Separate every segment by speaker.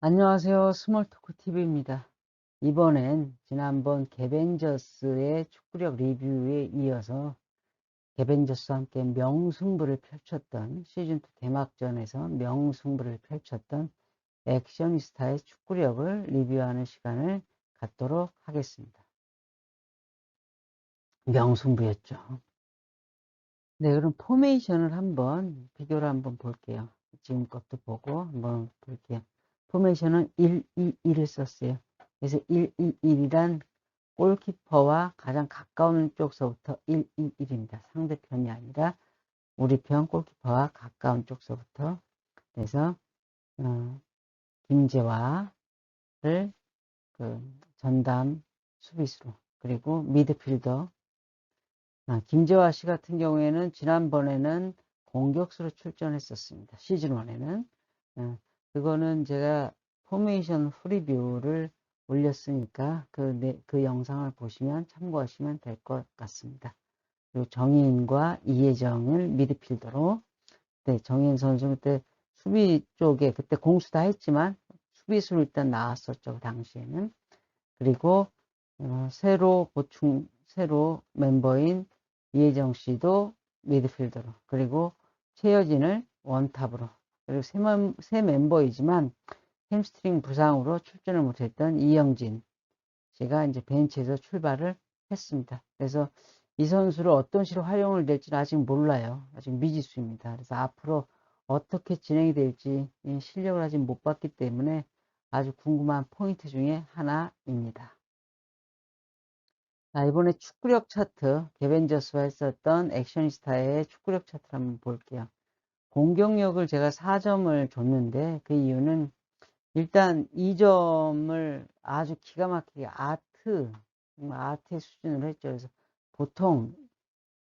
Speaker 1: 안녕하세요. 스몰토크TV입니다. 이번엔 지난번 개벤저스의 축구력 리뷰에 이어서 개벤저스와 함께 명승부를 펼쳤던 시즌2 개막전에서 명승부를 펼쳤던 액션이스타의 축구력을 리뷰하는 시간을 갖도록 하겠습니다. 명승부였죠. 네, 그럼 포메이션을 한번 비교를 한번 볼게요. 지금 것도 보고 한번 볼게요. 포메이션은 1, 2, 1을 썼어요. 그래서 1, 2, 1이란 골키퍼와 가장 가까운 쪽서부터 1, 2, 1입니다. 상대편이 아니라 우리 편 골키퍼와 가까운 쪽서부터 그래서 어, 김재화를 그 전담 수비수로 그리고 미드필더 아, 김재화 씨 같은 경우에는 지난번에는 공격수로 출전했었습니다. 시즌 1에는 어, 그거는 제가 포메이션 프리뷰를 올렸으니까 그, 네, 그 영상을 보시면 참고하시면 될 것 같습니다. 그리고 정희인과 이혜정을 미드필더로 네, 정희인 선수 그때 수비 쪽에 그때 공수 다 했지만 수비수로 일단 나왔었죠. 그 당시에는. 그리고 어, 새로 보충 새로 멤버인 이혜정 씨도 미드필더로 그리고 최여진을 원탑으로 그리고 새, 새 멤버이지만 햄스트링 부상으로 출전을 못했던 이영진 제가 이제 벤치에서 출발을 했습니다. 그래서 이 선수를 어떤 식으로 활용을 될지는 아직 몰라요. 아직 미지수입니다. 그래서 앞으로 어떻게 진행이 될지 실력을 아직 못 봤기 때문에 아주 궁금한 포인트 중에 하나입니다. 자, 이번에 축구력 차트, 개벤저스와 했었던 액션이스타의 축구력 차트를 한번 볼게요. 공격력을 제가 4점을 줬는데 그 이유는 일단 2점을 아주 기가 막히게 아트, 아트의 수준으로 했죠. 그래서 보통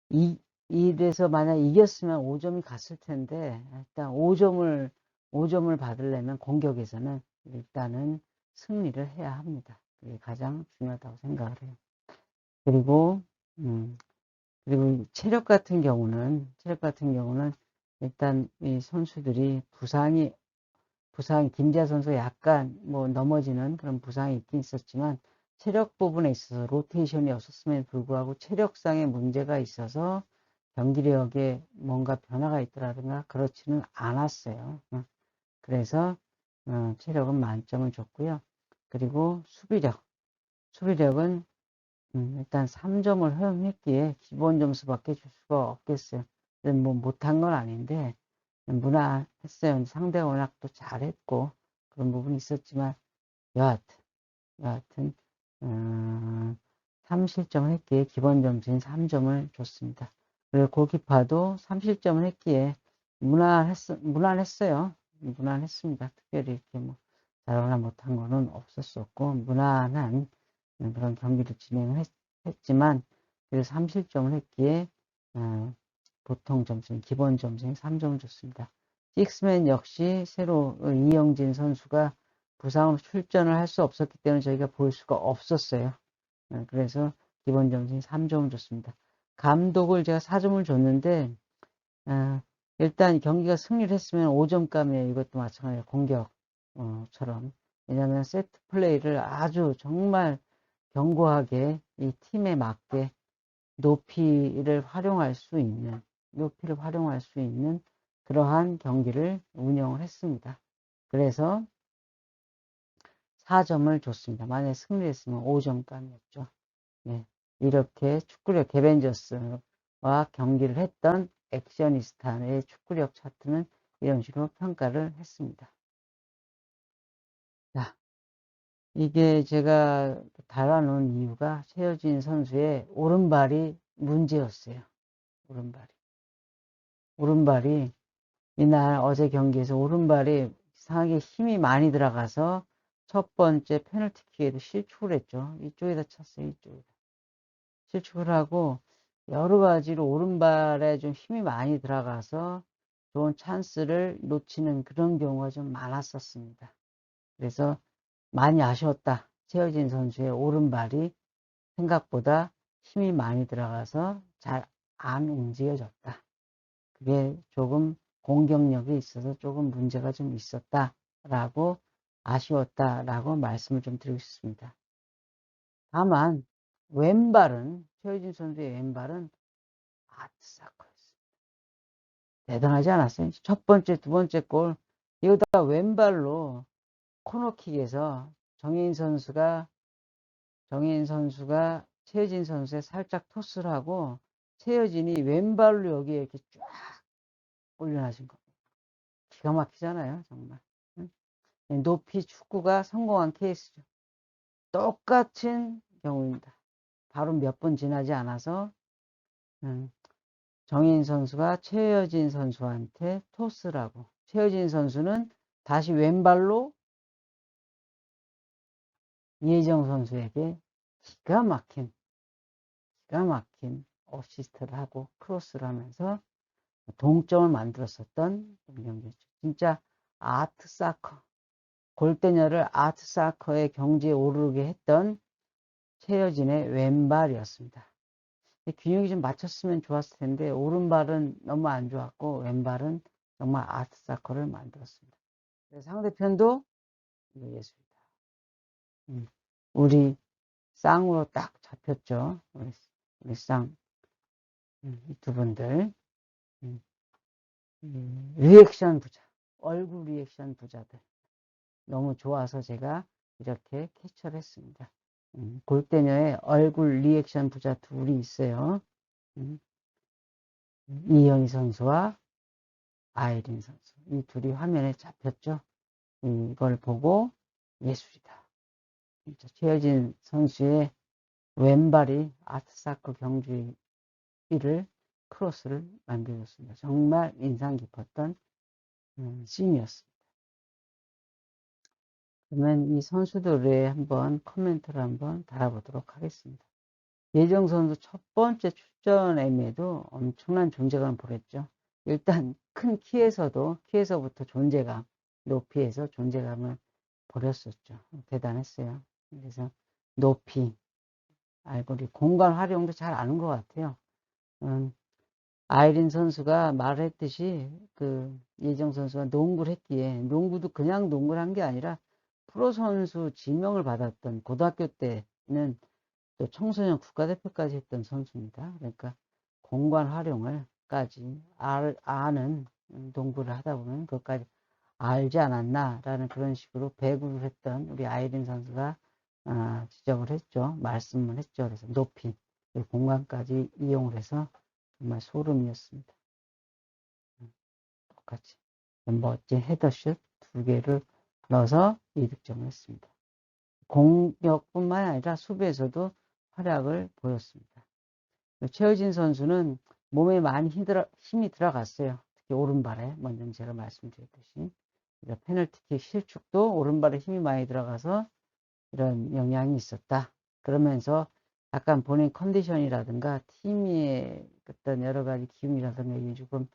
Speaker 1: 이, 이래서 만약 이겼으면 5점이 갔을 텐데 일단 5점을 5점을 받으려면 공격에서는 일단은 승리를 해야 합니다. 그게 가장 중요하다고 생각을 해요. 그리고 음, 그리고 체력 같은 경우는 체력 같은 경우는 일단 이 선수들이 부상이 부상 김자 선수 약간 뭐 넘어지는 그런 부상이 있긴 있었지만 체력 부분에 있어서 로테이션이 없었음에도 불구하고 체력상의 문제가 있어서 경기력에 뭔가 변화가 있더라든가 그렇지는 않았어요. 어, 그래서 어, 체력은 만점을 줬고요. 그리고 수비력 수비력은 음, 일단 3점을 허용했기에 기본 점수밖에 줄 수가 없겠어요. 뭐 못한 건 아닌데 무난했어요. 상대가 워낙 또 잘했고 그런 부분이 있었지만 여하튼 여하튼 음, 3실점을 했기에 기본 점수인 3점을 줬습니다. 그리고 골키파도 3실점을 했기에 무난했, 무난했어요. 무난했습니다. 특별히 이렇게 뭐 잘하거나 못한 거는 없었었고 무난한 그런 경기를 진행을 했, 지만 그래서 3실점을 했기에 어, 보통 점수는 기본 점수는 3점을 줬습니다. 식스맨 역시 새로 이영진 선수가 부상으로 출전을 할 수 없었기 때문에 저희가 볼 수가 없었어요. 네, 그래서 기본 점수는 3점을 줬습니다. 감독을 제가 4점을 줬는데 어, 일단 경기가 승리를 했으면 5점감이에요. 이것도 마찬가지예요. 공격처럼. 왜냐하면 세트 플레이를 아주 정말 견고하게 이 팀에 맞게 높이를 활용할 수 있는 높이를 활용할 수 있는 그러한 경기를 운영을 했습니다. 그래서 4점을 줬습니다. 만약에 승리했으면 5점감이었죠. 네, 이렇게 축구력 개벤저스와 경기를 했던 액션이스탄의 축구력 차트는 이런 식으로 평가를 했습니다. 자, 이게 제가 달아놓은 이유가 최여진 선수의 오른발이 문제였어요. 오른발이. 오른발이 이날 어제 경기에서 오른발이 이상하게 힘이 많이 들어가서 첫 번째 페널티킥에도 실축을 했죠. 이쪽에다 찼어요. 이쪽에다. 실축을 하고 여러 가지로 오른발에 좀 힘이 많이 들어가서 좋은 찬스를 놓치는 그런 경우가 좀 많았었습니다. 그래서 많이 아쉬웠다. 최여진 선수의 오른발이 생각보다 힘이 많이 들어가서 잘 안 움직여졌다. 그게 조금 공격력이 있어서 조금 문제가 좀 있었다라고 아쉬웠다라고 말씀을 좀 드리고 싶습니다. 다만 왼발은 최효진 선수의 왼발은 아트사커였습니다. 대단하지 않았어요? 첫 번째, 두 번째 골 이거 다 왼발로 코너킥에서 정혜인 선수가 정혜인 선수가 최효진 선수에 살짝 토스를 하고 최효진이 왼발로 여기에 이렇게 쫙 올려놔진 겁니다. 기가 막히잖아요, 정말. 응? 높이 축구가 성공한 케이스죠. 똑같은 경우입니다. 바로 몇 분 지나지 않아서 음, 정인 선수가 최여진 선수한테 토스라고 최여진 선수는 다시 왼발로 이혜정 선수에게 기가 막힌 기가 막힌 어시스트를 하고 크로스를 하면서 동점을 만들었었던 경기였죠. 진짜 아트 사커 골대녀를 아트 사커의 경지에 오르게 했던 최여진의 왼발이었습니다. 균형이 좀 맞췄으면 좋았을 텐데 오른발은 너무 안 좋았고 왼발은 정말 아트 사커를 만들었습니다. 상대편도 예술이다. 음, 우리 쌍으로 딱 잡혔죠. 우리, 우리 쌍. 음, 이두 분들. 음, 리액션 부자. 얼굴 리액션 부자들. 너무 좋아서 제가 이렇게 캡처를 했습니다. 음, 골대녀의 얼굴 리액션 부자 둘이 있어요. 음, 이영희 선수와 아이린 선수. 이 둘이 화면에 잡혔죠. 이걸 보고 예술이다. 진짜 최여진 선수의 왼발이 아트사커 경주 를 크로스를 만들었습니다. 정말 인상 깊었던 음, 씬이었습니다. 그러면 이 선수들의 한번 코멘트를 한번 달아보도록 하겠습니다. 예정 선수 첫 번째 출전임에도 엄청난 존재감을 보였죠. 일단 큰 키에서도 키에서부터 존재감, 높이에서 존재감을 버렸었죠. 대단했어요. 그래서 높이, 알고리 공간 활용도 잘 아는 것 같아요. 음, 아이린 선수가 말했듯이 그 예정 선수가 농구를 했기에 농구도 그냥 농구를 한 게 아니라 프로 선수 지명을 받았던 고등학교 때는 또 청소년 국가대표까지 했던 선수입니다. 그러니까 공간 활용을까지 아는 농구를 하다 보면 그것까지 알지 않았나라는 그런 식으로 배구를 했던 우리 아이린 선수가 아, 지적을 했죠. 말씀을 했죠. 그래서 높이 공간까지 이용을 해서 정말 소름이었습니다. 똑같이 멋진 헤더슛 두 개를 넣어서 이득점을 했습니다. 공격뿐만 아니라 수비에서도 활약을 보였습니다. 최효진 선수는 몸에 많이 힘이 들어갔어요. 특히 오른발에 먼저 제가 말씀드렸듯이 페널티킥 실축도 오른발에 힘이 많이 들어가서 이런 영향이 있었다. 그러면서 약간 본인 컨디션이라든가 팀의 어떤 여러 가지 기운이라든가 조금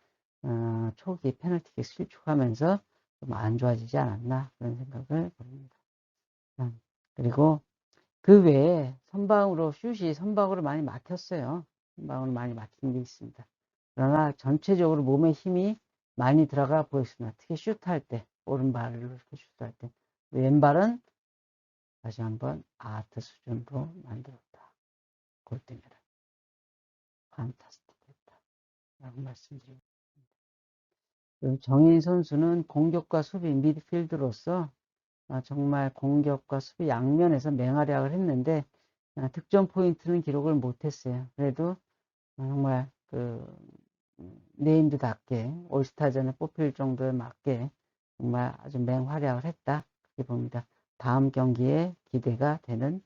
Speaker 1: 어, 초기 페널티킥 실축하면서 좀 안 좋아지지 않았나 그런 생각을 봅니다. 음, 그리고 그 외에 선방으로 슛이 선방으로 많이 막혔어요. 선방으로 많이 막힌 게 있습니다. 그러나 전체적으로 몸에 힘이 많이 들어가 보였습니다. 특히 슛할 때 오른발로 이렇게 슛할 때 왼발은 다시 한번 아트 수준으로 만들었다. 골대미를 판타스틱했다. 라고 말씀드립니다. 정인 선수는 공격과 수비 미드필드로서 아, 정말 공격과 수비 양면에서 맹활약을 했는데 아, 득점 포인트는 기록을 못했어요. 그래도 정말 그 네임드답게 올스타전에 뽑힐 정도에 맞게 정말 아주 맹활약을 했다. 그렇게 봅니다. 다음 경기에 기대가 되는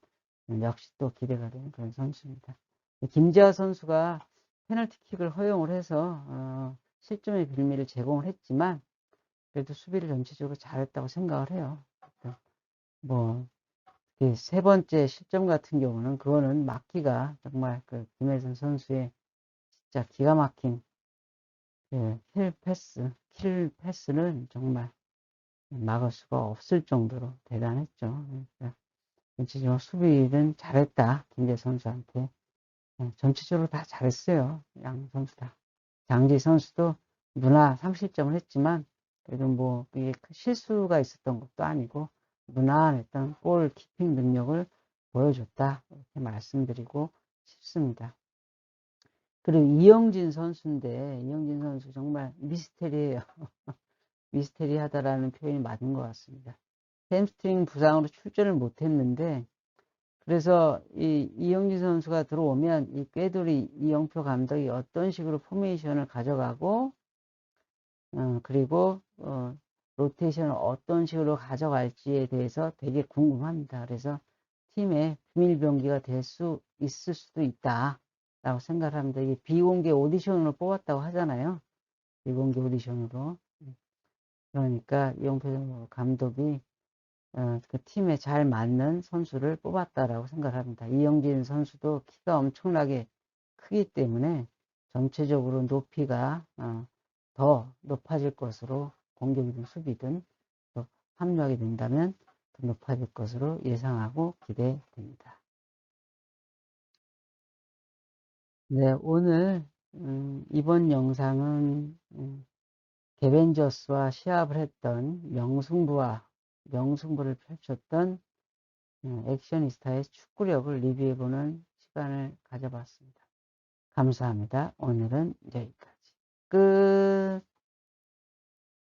Speaker 1: 역시 또 기대가 되는 그런 선수입니다. 김재하 선수가 페널티킥을 허용을 해서 어, 실점의 빌미를 제공을 했지만 그래도 수비를 전체적으로 잘했다고 생각을 해요. 뭐, 세 번째 실점 같은 경우는 그거는 막기가 정말 그 김혜선 선수의 진짜 기가 막힌 그킬 패스, 킬 패스는 정말 막을 수가 없을 정도로 대단했죠. 그러니까 전체적으로 수비는 잘했다. 김재 선수한테. 네, 전체적으로 다 잘했어요. 양 선수 다. 장지 선수도 누나 30점을 했지만 그래도 뭐 이게 실수가 있었던 것도 아니고 무난했던 볼 키핑 능력을 보여줬다. 이렇게 말씀드리고 싶습니다. 그리고 이영진 선수인데, 이영진 선수 정말 미스테리예요. 미스테리하다라는 표현이 맞는 것 같습니다. 햄스트링 부상으로 출전을 못했는데, 그래서 이 이영진 선수가 들어오면 이 꾀돌이 이영표 감독이 어떤 식으로 포메이션을 가져가고, 어, 그리고 어, 로테이션을 어떤 식으로 가져갈지에 대해서 되게 궁금합니다. 그래서 팀의 비밀병기가 될 수 있을 수도 있다. 라고 생각을 합니다. 이게 비공개 오디션으로 뽑았다고 하잖아요. 비공개 오디션으로. 그러니까 이용표 감독이 어, 그 팀에 잘 맞는 선수를 뽑았다라고 생각을 합니다. 이영진 선수도 키가 엄청나게 크기 때문에 전체적으로 높이가 어, 더 높아질 것으로 공격이든 수비든 합류하게 된다면 더 높아질 것으로 예상하고 기대됩니다. 네, 오늘 음, 이번 영상은 음, 개벤저스와 시합을 했던 명승부와 명승부를 펼쳤던 음, 액션이스타의 축구력을 리뷰해보는 시간을 가져봤습니다. 감사합니다. 오늘은 여기까지. 끝.